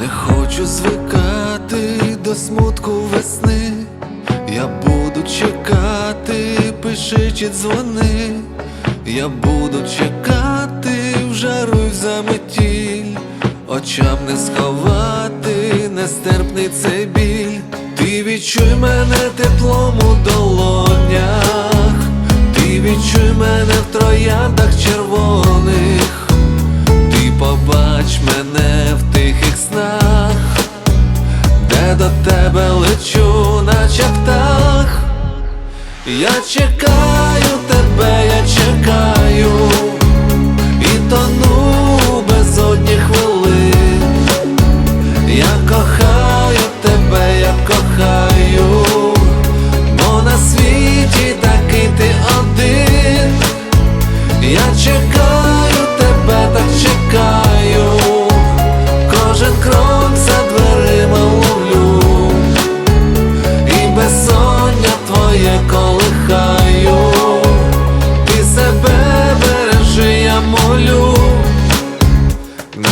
Не хочу звикати до смутку весни. Я буду чекати, пиши чи дзвони. Я буду чекати в жару й в заметіль, очам не сховати, нестерпний цей біль. Ти відчуй мене теплом у долонях, ти відчуй мене в Я чекаю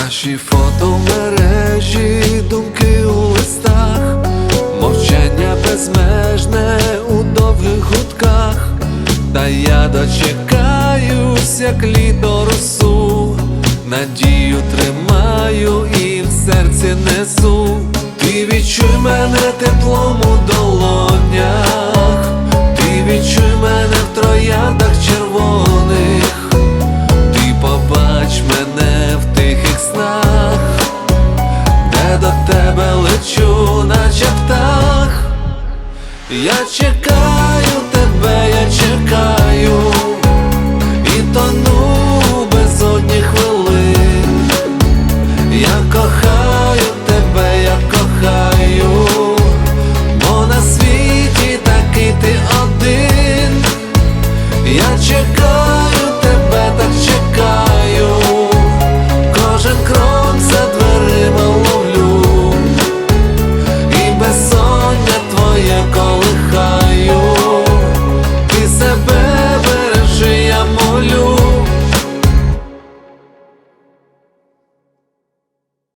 наші фото мережі, думки у листах, мовчання безмежне у довгих гудках, та я дочекаюсь, як літо росу, надію тримаю і в серці несу. Ти відчуй мене теплом у лечу, наче птах. Я чекаю.